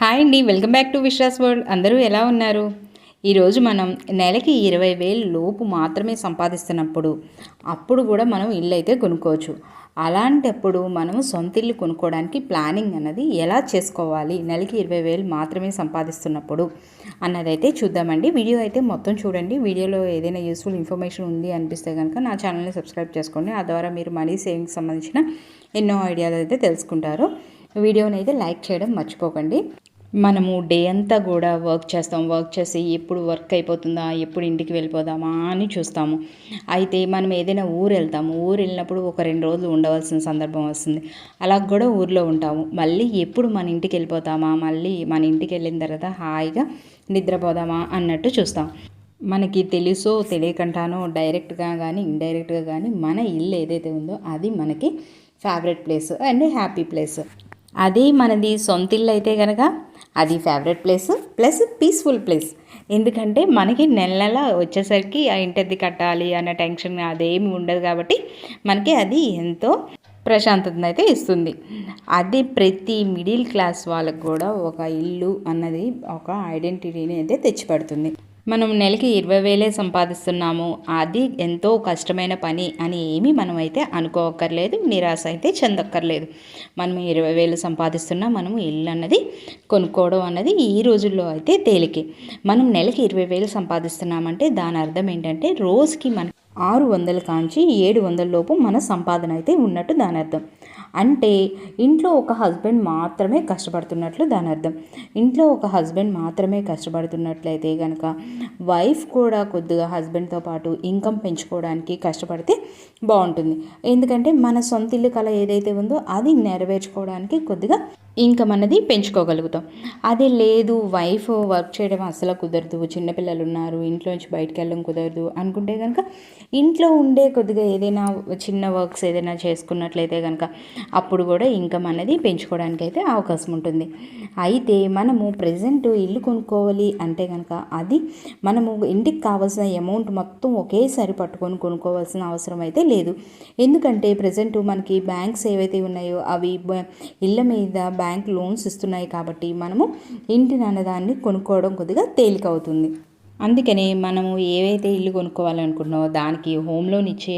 Hi అండి welcome back to Vishwas world. అందరూ ఎలా ఉన్నారు? ఈరోజు మనం నెలకి ఇరవై వేలు లోపు మాత్రమే సంపాదిస్తున్నప్పుడు అప్పుడు కూడా మనం ఇల్లు అయితే కొనుక్కోవచ్చు. అలాంటప్పుడు మనం సొంత ఇల్లు కొనుక్కోవడానికి ప్లానింగ్ అన్నది ఎలా చేసుకోవాలి? నెలకి ఇరవై వేలు మాత్రమే సంపాదిస్తున్నప్పుడు అన్నదైతే చూద్దామండి. వీడియో అయితే మొత్తం చూడండి. వీడియోలో ఏదైనా యూస్ఫుల్ ఇన్ఫర్మేషన్ ఉంది అనిపిస్తే కనుక నా ఛానల్ని సబ్స్క్రైబ్ చేసుకోండి. ఆ ద్వారా మీరు మనీ సేవింగ్స్ సంబంధించిన ఎన్నో ఐడియాలు అయితే తెలుసుకుంటారు. వీడియోని అయితే లైక్ చేయడం మర్చిపోకండి. మనము డే అంతా కూడా వర్క్ చేస్తాం. వర్క్ చేసి ఎప్పుడు వర్క్ అయిపోతుందా ఎప్పుడు ఇంటికి వెళ్ళిపోదామా అని చూస్తాము. అయితే మనం ఏదైనా ఊరు వెళ్తాము. ఊరు వెళ్ళినప్పుడు ఒక రెండు రోజులు ఉండవలసిన సందర్భం వస్తుంది. అలా కూడా ఊర్లో ఉంటాము. మళ్ళీ ఎప్పుడు మన ఇంటికి వెళ్ళిపోతామా మళ్ళీ మన ఇంటికి వెళ్ళిన తర్వాత హాయిగా నిద్రపోదామా అన్నట్టు చూస్తాం. మనకి తెలుసో తెలియకుండానో డైరెక్ట్గా కానీ ఇండైరెక్ట్గా కానీ మన ఇల్లు ఏదైతే ఉందో అది మనకి favourite place and happy place. అది మనది సొంత ఇల్లు అయితే కనుక అది favourite place plus peaceful place ఎందుకంటే మనకి నెల నెల వచ్చేసరికి ఆ కట్టాలి అన్న టెన్షన్ అదేమి ఉండదు కాబట్టి మనకి అది ఎంతో ప్రశాంతతను అయితే ఇస్తుంది. అది ప్రతి మిడిల్ క్లాస్ వాళ్ళకు కూడా ఒక ఇల్లు అన్నది ఒక ఐడెంటిటీని అయితే తెచ్చిపెడుతుంది. మనం నెలకి ఇరవై వేలే సంపాదిస్తున్నాము అది ఎంతో కష్టమైన పని అని ఏమీ మనం అయితే అనుకోవక్కర్లేదు నిరాశ అయితే చెందక్కర్లేదు. మనం ఇరవై వేలు సంపాదిస్తున్నా మనం ఇల్లు అన్నది కొనుక్కోవడం అన్నది ఈ రోజుల్లో అయితే తేలికే. మనం నెలకి ఇరవై వేలు సంపాదిస్తున్నామంటే దాని అర్థం ఏంటంటే రోజుకి మన ఆరు వందల కాంచి ఏడు వందల లోపు మన సంపాదన అయితే ఉన్నట్టు దాని అర్థం. అంటే ఇంట్లో ఒక హస్బెండ్ మాత్రమే కష్టపడుతున్నట్లు దాని అర్థం. ఇంట్లో ఒక హస్బెండ్ మాత్రమే కష్టపడుతున్నట్లయితే కనుక వైఫ్ కూడా కొద్దిగా హస్బెండ్తో పాటు ఇన్కమ్ పెంచుకోవడానికి కష్టపడితే బాగుంటుంది. ఎందుకంటే మన సొంత ఇల్లు కళ ఏదైతే ఉందో అది నెరవేర్చుకోవడానికి కొద్దిగా ఇంకా మనది పెంచుకోగలుగుతాం. అదే లేదు వైఫ్ వర్క్ చేయడం అసలు కుదరదు చిన్నపిల్లలు ఉన్నారు ఇంట్లో నుంచి బయటకు వెళ్ళడం కుదరదు అనుకుంటే కనుక ఇంట్లో ఉండే కొద్దిగా ఏదైనా చిన్న వర్క్స్ ఏదైనా చేసుకున్నట్లయితే కనుక అప్పుడు కూడా ఇన్కమ్ అనేది పెంచుకోవడానికి అయితే అవకాశం ఉంటుంది. అయితే మనము ప్రజెంట్ ఇల్లు కొనుక్కోవాలి అంటే కనుక అది మనము ఇంటికి కావాల్సిన అమౌంట్ మొత్తం ఒకేసారి పట్టుకొని కొనుక్కోవాల్సిన అవసరం అయితే లేదు. ఎందుకంటే ప్రజెంట్ మనకి బ్యాంక్స్ ఏవైతే ఉన్నాయో అవి ఇళ్ళ మీద బ్యాంక్ లోన్స్ ఇస్తున్నాయి కాబట్టి మనము ఇంటిని అన్నదాన్ని కొనుక్కోవడం కొద్దిగా తేలిక అవుతుంది అందుకనే మనము ఏవైతే ఇల్లు కొనుక్కోవాలనుకుంటున్నామో దానికి హోమ్ లోన్ ఇచ్చే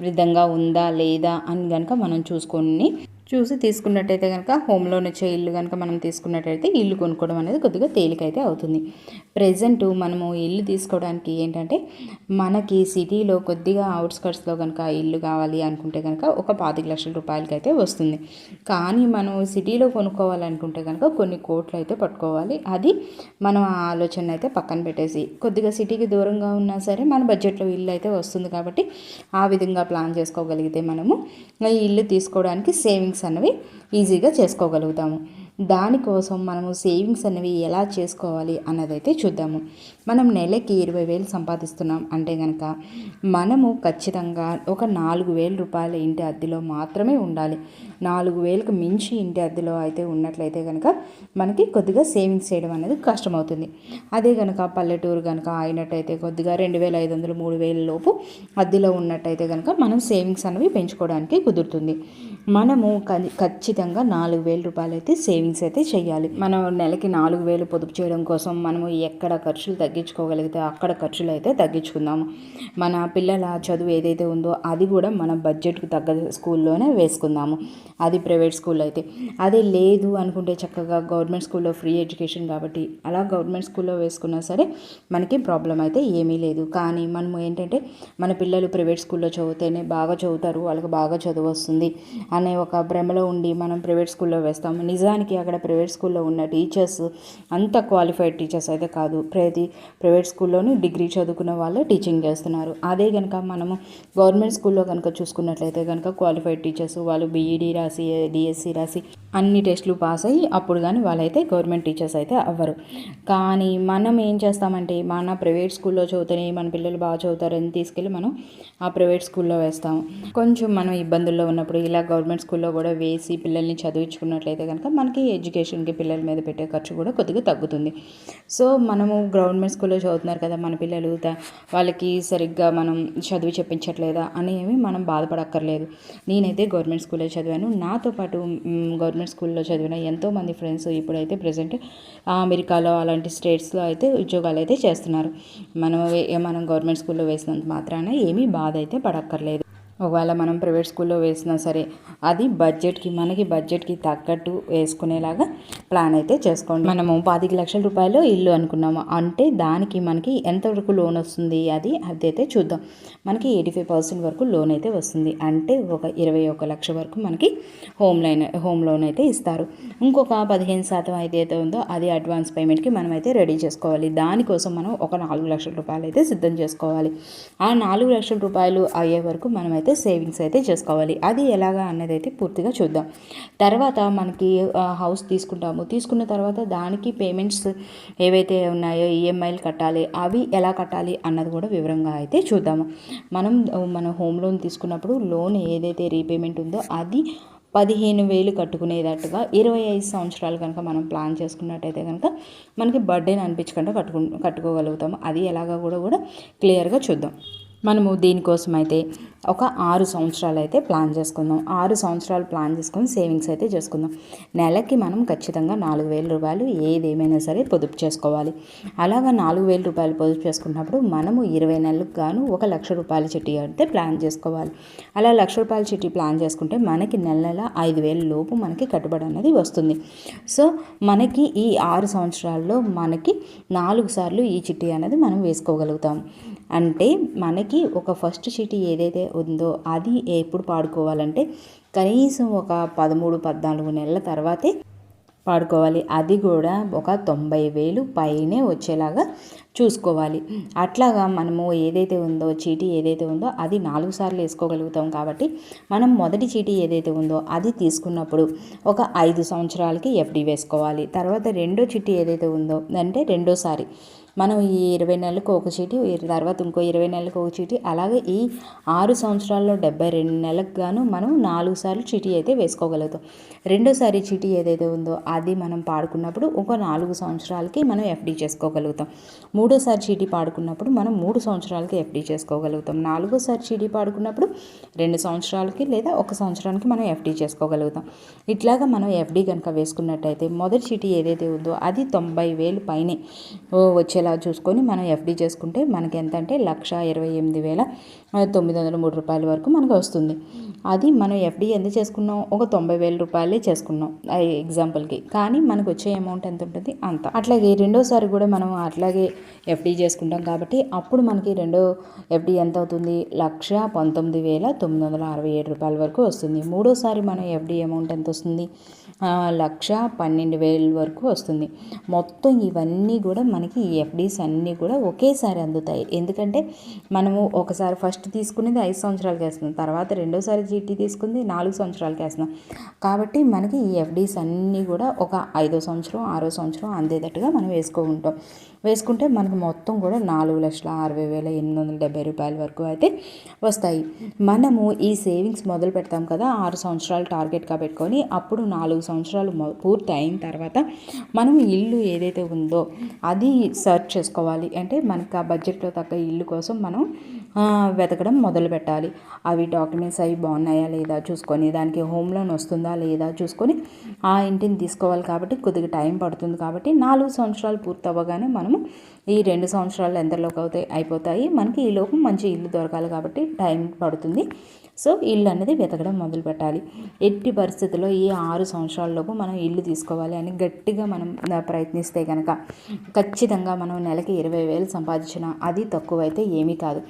విధంగా ఉందా లేదా అని కనుక మనం చూసుకొని చూసి తీసుకున్నట్టయితే కనుక హోమ్ లోన్ వచ్చే ఇల్లు కనుక మనం తీసుకున్నట్టయితే ఇల్లు కొనుక్కోవడం అనేది కొద్దిగా తేలికైతే అవుతుంది. ప్రజెంట్ మనము ఇల్లు తీసుకోవడానికి ఏంటంటే మనకి సిటీలో కొద్దిగా అవుట్స్కట్స్లో కనుక ఇల్లు కావాలి అనుకుంటే కనుక ఒక పాతిక లక్షల రూపాయలకి అయితే వస్తుంది. కానీ మనం సిటీలో కొనుక్కోవాలనుకుంటే కనుక కొన్ని కోట్లు అయితే పట్టుకోవాలి. అది మనం ఆ ఆలోచన అయితే పక్కన పెట్టేసి కొద్దిగా సిటీకి దూరంగా ఉన్నా సరే మన బడ్జెట్లో ఇల్లు అయితే వస్తుంది కాబట్టి ఆ విధంగా ప్లాన్ చేసుకోగలిగితే మనము ఈ ఇల్లు తీసుకోవడానికి సేవింగ్స్ సేవింగ్స్ అనేవి ఈజీగా చేసుకోగలుగుతాము. దానికోసం మనము సేవింగ్స్ అనేవి ఎలా చేసుకోవాలి అన్నదైతే చూద్దాము. మనం నెలకి ఇరవై వేలు సంపాదిస్తున్నాం అంటే కనుక మనము ఖచ్చితంగా ఒక నాలుగు వేల రూపాయల ఇంటి అద్దెలో మాత్రమే ఉండాలి. నాలుగు వేలకు మించి ఇంటి అద్దెలో అయితే ఉన్నట్లయితే కనుక మనకి కొద్దిగా సేవింగ్స్ చేయడం అనేది కష్టమవుతుంది. అదే కనుక పల్లెటూరు కనుక అయినట్టయితే కొద్దిగా రెండు వేల ఐదు వందలు మూడు వేల లోపు అద్దెలో ఉన్నట్టయితే కనుక మనం సేవింగ్స్ అనేవి పెంచుకోవడానికి కుదురుతుంది. మనము ఖచ్చితంగా నాలుగు వేల రూపాయలు అయితే సేవింగ్స్ అయితే చేయాలి మనం నెలకి నాలుగు వేలు పొదుపు చేయడం కోసం మనము ఎక్కడ ఖర్చులు తగ్గించుకోగలిగితే అక్కడ ఖర్చులు అయితే తగ్గించుకుందాము. మన పిల్లల చదువు ఏదైతే ఉందో అది కూడా మన బడ్జెట్కు తగ్గ స్కూల్లోనే వేసుకుందాము. అది ప్రైవేట్ స్కూల్ అయితే. అదే లేదు అనుకుంటే చక్కగా గవర్నమెంట్ స్కూల్లో ఫ్రీ ఎడ్యుకేషన్ కాబట్టి అలా గవర్నమెంట్ స్కూల్లో వేసుకున్నా సరే మనకి ప్రాబ్లం అయితే ఏమీ లేదు. కానీ మనము ఏంటంటే మన పిల్లలు ప్రైవేట్ స్కూల్లో చదివితేనే బాగా చదువుతారు వాళ్ళకి బాగా చదువు వస్తుంది. అనే ఒక భ్రమలో ఉండి మనం ప్రైవేట్ స్కూల్లో వేస్తాము. నిజానికి అక్కడ ప్రైవేట్ స్కూల్లో ఉన్న టీచర్స్ అంత క్వాలిఫైడ్ టీచర్స్ అయితే కాదు. ప్రతి ప్రైవేట్ స్కూల్లోనూ డిగ్రీ చదువుకున్న వాళ్ళే టీచింగ్ చేస్తున్నారు. అదే కనుక మనము గవర్నమెంట్ స్కూల్లో కనుక చూసుకున్నట్లయితే కనుక క్వాలిఫైడ్ టీచర్స్ వాళ్ళు బీఈడీ రాసి డిఎస్సి రాసి అన్ని టెస్టులు పాస్ అయ్యి అప్పుడు కానీ వాళ్ళైతే గవర్నమెంట్ టీచర్స్ అయితే అవ్వరు. కానీ మనం ఏం చేస్తామంటే మన ప్రైవేట్ స్కూల్లో చదువుతూనే మన పిల్లలు బాగా చదువుతారని తీసుకెళ్ళి మనం ఆ ప్రైవేట్ స్కూల్లో వేస్తాము. కొంచెం మనం ఇబ్బందుల్లో ఉన్నప్పుడు ఇలా గవర్నమెంట్ గవర్నమెంట్ స్కూల్లో కూడా వేసి పిల్లల్ని చదివించుకున్నట్లయితే కనుక మనకి ఎడ్యుకేషన్కి పిల్లల మీద పెట్టే ఖర్చు కూడా కొద్దిగా తగ్గుతుంది. సో మనము గవర్నమెంట్ స్కూల్లో చదువుతున్నారు కదా మన పిల్లలు వాళ్ళకి సరిగ్గా మనం చదివి చెప్పించట్లేదా అనేవి మనం బాధపడక్కర్లేదు. నేనైతే గవర్నమెంట్ స్కూల్లో చదివాను. నాతో పాటు గవర్నమెంట్ స్కూల్లో చదివిన ఎంతోమంది ఫ్రెండ్స్ ఇప్పుడైతే ప్రజెంట్ అమెరికాలో అలాంటి స్టేట్స్లో అయితే ఉద్యోగాలు అయితే చేస్తున్నారు. మనం మనం గవర్నమెంట్ స్కూల్లో వేసినంత మాత్రాన ఏమీ బాధ అయితే పడక్కర్లేదు. ఒకవేళ మనం ప్రైవేట్ స్కూల్లో వేసినా సరే అది బడ్జెట్కి మనకి బడ్జెట్కి తగ్గట్టు వేసుకునేలాగా ప్లాన్ అయితే చేసుకోండి. మనము పాతిక లక్షల రూపాయలు ఇల్లు అనుకున్నాము అంటే దానికి మనకి ఎంతవరకు లోన్ వస్తుంది అది అదైతే చూద్దాం. మనకి ఎయిటీ ఫైవ్ పర్సెంట్ వరకు లోన్ అయితే వస్తుంది. అంటే ఒక ఇరవై ఒక లక్ష వరకు మనకి హోమ్ లైన్ హోమ్ లోన్ అయితే ఇస్తారు. ఇంకొక పదిహేను శాతం అయితే ఉందో అది అడ్వాన్స్ పేమెంట్కి మనం అయితే రెడీ చేసుకోవాలి. దానికోసం మనం ఒక నాలుగు లక్షల రూపాయలు అయితే సిద్ధం చేసుకోవాలి. ఆ నాలుగు లక్షల రూపాయలు అయ్యే వరకు మనమైతే అయితే సేవింగ్స్ అయితే చేసుకోవాలి. అది ఎలాగా అన్నది అయితే పూర్తిగా చూద్దాం. తర్వాత మనకి హౌస్ తీసుకుంటాము. తీసుకున్న తర్వాత దానికి పేమెంట్స్ ఏవైతే ఉన్నాయో ఈఎంఐలు కట్టాలి అవి ఎలా కట్టాలి అన్నది కూడా వివరంగా అయితే చూద్దాము. మనం మన హోమ్ లోన్ తీసుకున్నప్పుడు లోన్ ఏదైతే రీపేమెంట్ ఉందో అది పదిహేను వేలు కట్టుకునేటట్టుగా ఇరవై ఐదు సంవత్సరాలు కనుక మనం ప్లాన్ చేసుకున్నట్టయితే కనుక మనకి బర్త్డేని అనిపించకుండా కట్టుకు కట్టుకోగలుగుతాము. అది ఎలాగా కూడా కూడా క్లియర్గా చూద్దాం. మనము దీనికోసం అయితే ఒక ఆరు సంవత్సరాలు అయితే ప్లాన్ చేసుకుందాం. ఆరు సంవత్సరాలు ప్లాన్ చేసుకొని సేవింగ్స్ అయితే చేసుకుందాం. నెలకి మనం ఖచ్చితంగా నాలుగు వేల రూపాయలు ఏదేమైనా సరే పొదుపు చేసుకోవాలి. అలాగా నాలుగు వేల రూపాయలు పొదుపు చేసుకున్నప్పుడు మనము ఇరవై నెలలకు గాను ఒక లక్ష రూపాయల చిట్టి అయితే ప్లాన్ చేసుకోవాలి. అలా లక్ష రూపాయల చిట్టి ప్లాన్ చేసుకుంటే మనకి నెల నెల ఐదు వేల లోపు మనకి కట్టుబడి అనేది వస్తుంది. సో మనకి ఈ ఆరు సంవత్సరాల్లో మనకి నాలుగు సార్లు ఈ చిట్టి అనేది మనం వేసుకోగలుగుతాం. అంటే మనకి ఒక ఫస్ట్ చీటీ ఏదైతే ఉందో అది ఎప్పుడు పాడుకోవాలంటే కనీసం ఒక పదమూడు పద్నాలుగు నెలల తర్వాతే పాడుకోవాలి. అది కూడా ఒక తొంభై వేలు పైనే వచ్చేలాగా చూసుకోవాలి. అట్లాగా మనము ఏదైతే ఉందో చీటీ ఏదైతే ఉందో అది నాలుగు సార్లు వేసుకోగలుగుతాం కాబట్టి మనం మొదటి చీటీ ఏదైతే ఉందో అది తీసుకున్నప్పుడు ఒక ఐదు సంవత్సరాలకి ఎఫ్డి వేసుకోవాలి. తర్వాత రెండో చీటీ ఏదైతే ఉందో అంటే రెండోసారి మనం ఈ ఇరవై నెలలకు ఒక చీటీ తర్వాత ఇంకో ఇరవై నెలలకు ఒక చీటి అలాగే ఈ ఆరు సంవత్సరాల్లో డెబ్బై రెండు నెలలకు గాను మనం నాలుగు సార్లు చీటీ అయితే వేసుకోగలుగుతాం. రెండోసారి చీటీ ఏదైతే ఉందో అది మనం పాడుకున్నప్పుడు ఒక నాలుగు సంవత్సరాలకి మనం ఎఫ్డి చేసుకోగలుగుతాం. మూడోసారి చీటీ పాడుకున్నప్పుడు మనం మూడు సంవత్సరాలకి ఎఫ్డి చేసుకోగలుగుతాం. నాలుగోసారి చీటీ పాడుకున్నప్పుడు రెండు సంవత్సరాలకి లేదా ఒక సంవత్సరానికి మనం ఎఫ్డి చేసుకోగలుగుతాం. ఇట్లాగా మనం ఎఫ్డి కనుక వేసుకున్నట్టయితే మొదటి చీటీ ఏదైతే ఉందో అది తొంభై వేలు పైనే వచ్చేలా వచ్చేలా చూసుకొని మనం ఎఫ్డి చేసుకుంటే మనకి ఎంత అంటే లక్ష ఇరవై ఎనిమిది వేల తొమ్మిది వందల మూడు రూపాయల వరకు మనకు వస్తుంది. అది మనం ఎఫ్డి ఎంత చేసుకున్నాం? ఒక తొంభై వేల రూపాయలే చేసుకున్నాం ఎగ్జాంపుల్కి కానీ మనకు వచ్చే అమౌంట్ ఎంత ఉంటుంది? అంత. అట్లాగే రెండోసారి కూడా మనం అట్లాగే ఎఫ్డి చేసుకుంటాం కాబట్టి అప్పుడు మనకి రెండో ఎఫ్డి ఎంత అవుతుంది? లక్ష పంతొమ్మిది వేల తొమ్మిది వందల అరవై ఏడు రూపాయల వరకు వస్తుంది. మూడోసారి మనం ఎఫ్డి అమౌంట్ ఎంత వస్తుంది? లక్ష పన్నెండు వేల వరకు వస్తుంది. మొత్తం ఇవన్నీ కూడా మనకి ఎఫ్డీస్ అన్నీ కూడా ఒకేసారి అందుతాయి. ఎందుకంటే మనము ఒకసారి ఫస్ట్ తీసుకునేది ఐదు సంవత్సరాలు చేస్తుంది తర్వాత రెండోసారి జీటీ తీసుకుంది నాలుగు సంవత్సరాలకి వేస్తున్నాం. కాబట్టి మనకి ఈ ఎఫ్డీస్ అన్నీ కూడా ఒక ఐదో సంవత్సరం ఆరో సంవత్సరం అందేటట్టుగా మనం వేసుకుంటాం వేసుకుంటే మనకు మొత్తం కూడా నాలుగు లక్షల అరవై వేల ఎనిమిది వందల డెబ్బై రూపాయల వరకు అయితే వస్తాయి. మనము ఈ సేవింగ్స్ మొదలు పెడతాం కదా ఆరు సంవత్సరాలు టార్గెట్గా పెట్టుకొని అప్పుడు నాలుగు సంవత్సరాలు పూర్తి అయిన తర్వాత మనం ఇల్లు ఏదైతే ఉందో అది సర్చ్ చేసుకోవాలి. అంటే మనకు ఆ బడ్జెట్లో తగ్గ ఇల్లు కోసం మనం వెతకడం మొదలు పెట్టాలి. అవి డాక్యుమెంట్స్ అవి బాగున్నాయా లేదా చూసుకొని దానికి హోమ్ లోన్ వస్తుందా లేదా చూసుకొని ఆ ఇంటిని తీసుకోవాలి కాబట్టి కొద్దిగా టైం పడుతుంది కాబట్టి నాలుగు సంవత్సరాలు పూర్తవ్వగానే మనము ఈ రెండు సంవత్సరాలు ఎంతలోకి అవుతాయి అయిపోతాయి. మనకి ఈ లోపు మంచి ఇల్లు దొరకాలి కాబట్టి టైం పడుతుంది. సో ఇల్లు అనేది వెతకడం మొదలు పెట్టాలి. ఎట్టి పరిస్థితుల్లో ఈ ఆరు సంవత్సరాలలోపు మనం ఇల్లు తీసుకోవాలి అని గట్టిగా మనం ప్రయత్నిస్తే కనుక ఖచ్చితంగా మనం నెలకి ఇరవై వేలు సంపాదించిన అది తక్కువైతే ఏమీ కాదు.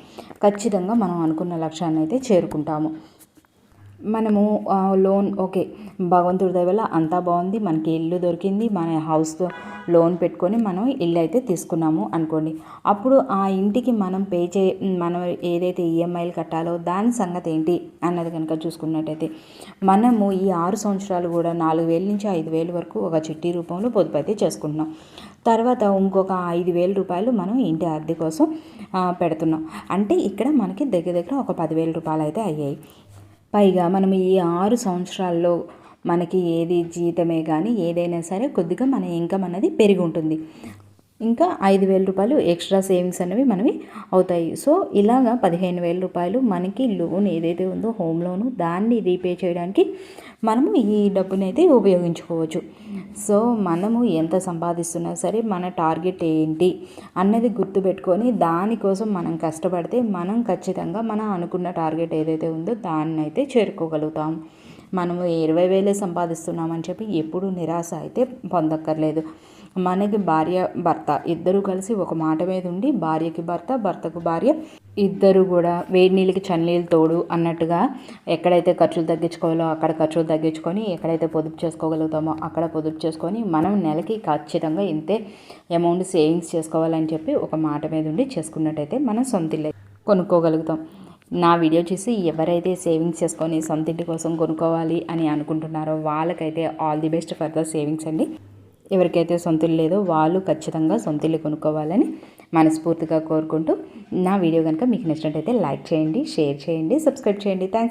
ఖచ్చితంగా మనం అనుకున్న లక్ష్యాన్ని అయితే చేరుకుంటాము. మనము లోన్ ఓకే భగవంతుడి దయవల్ల అంతా బాగుంది మనకి ఇల్లు దొరికింది మన హౌస్తో లోన్ పెట్టుకొని మనం ఇల్లు అయితే తీసుకున్నాము అనుకోండి. అప్పుడు ఆ ఇంటికి మనం పే చే మనం ఏదైతే ఈఎంఐలు కట్టాలో దాని సంగతి ఏంటి అన్నది కనుక చూసుకున్నట్టయితే మనము ఈ ఆరు సంవత్సరాలు కూడా నాలుగు వేల నుంచి ఐదు వేల వరకు ఒక చిట్టి రూపంలో పొదుపు అయితే చేసుకుంటున్నాం. తర్వాత ఇంకొక ఐదు వేల రూపాయలు మనం ఇంటి అద్దె కోసం పెడుతున్నాం. అంటే ఇక్కడ మనకి దగ్గర దగ్గర ఒక పదివేల రూపాయలు అయితే అయ్యాయి. పైగా మనం ఈ ఆరు సంవత్సరాల్లో మనకి ఏది జీతమే కానీ ఏదైనా సరే కొద్దిగా మన ఇన్కమ్ అనేది పెరిగి ఉంటుంది. ఇంకా ఐదు వేల రూపాయలు ఎక్స్ట్రా సేవింగ్స్ అనేవి మనవి అవుతాయి. సో ఇలాగా పదిహేను వేల రూపాయలు మనకి లోన్ ఏదైతే ఉందో హోమ్ లోను దాన్ని రీపే చేయడానికి మనము ఈ డబ్బునైతే ఉపయోగించుకోవచ్చు. సో మనము ఎంత సంపాదిస్తున్నా సరే మన టార్గెట్ ఏంటి అన్నది గుర్తుపెట్టుకొని దానికోసం మనం కష్టపడితే మనం ఖచ్చితంగా మనం అనుకున్న టార్గెట్ ఏదైతే ఉందో దాన్ని అయితే చేరుకోగలుగుతాం. మనము ఇరవై వేలే సంపాదిస్తున్నామని చెప్పి ఎప్పుడు నిరాశ అయితే పొందక్కర్లేదు. మనకి భార్య భర్త ఇద్దరు కలిసి ఒక మాట మీద ఉండి భార్యకి భర్త భర్తకు భార్య ఇద్దరు కూడా వేడి నీళ్ళకి చన్నీళ్ళు తోడు అన్నట్టుగా ఎక్కడైతే ఖర్చులు తగ్గించుకోవాలో అక్కడ ఖర్చులు తగ్గించుకొని ఎక్కడైతే పొదుపు చేసుకోగలుగుతామో అక్కడ పొదుపు చేసుకొని మనం నెలకి ఖచ్చితంగా ఇంతే అమౌంట్ సేవింగ్స్ చేసుకోవాలని చెప్పి ఒక మాట మీద ఉండి చేసుకున్నట్టయితే మనం సొంత ఇల్లు కొనుక్కోగలుగుతాం. నా వీడియో చూసి ఎవరైతే సేవింగ్స్ చేసుకొని సొంత ఇంటి కోసం కొనుక్కోవాలి అని అనుకుంటున్నారో వాళ్ళకైతే all the best for the savings అండి. ఎవరికైతే సొంతలు లేదో వాళ్ళు ఖచ్చితంగా సొంతిల్లు కొనుక్కోవాలని మనస్ఫూర్తిగా కోరుకుంటూ నా వీడియో కనుక మీకు నచ్చినట్టయితే లైక్ చేయండి షేర్ చేయండి సబ్స్క్రైబ్ చేయండి. థ్యాంక్స్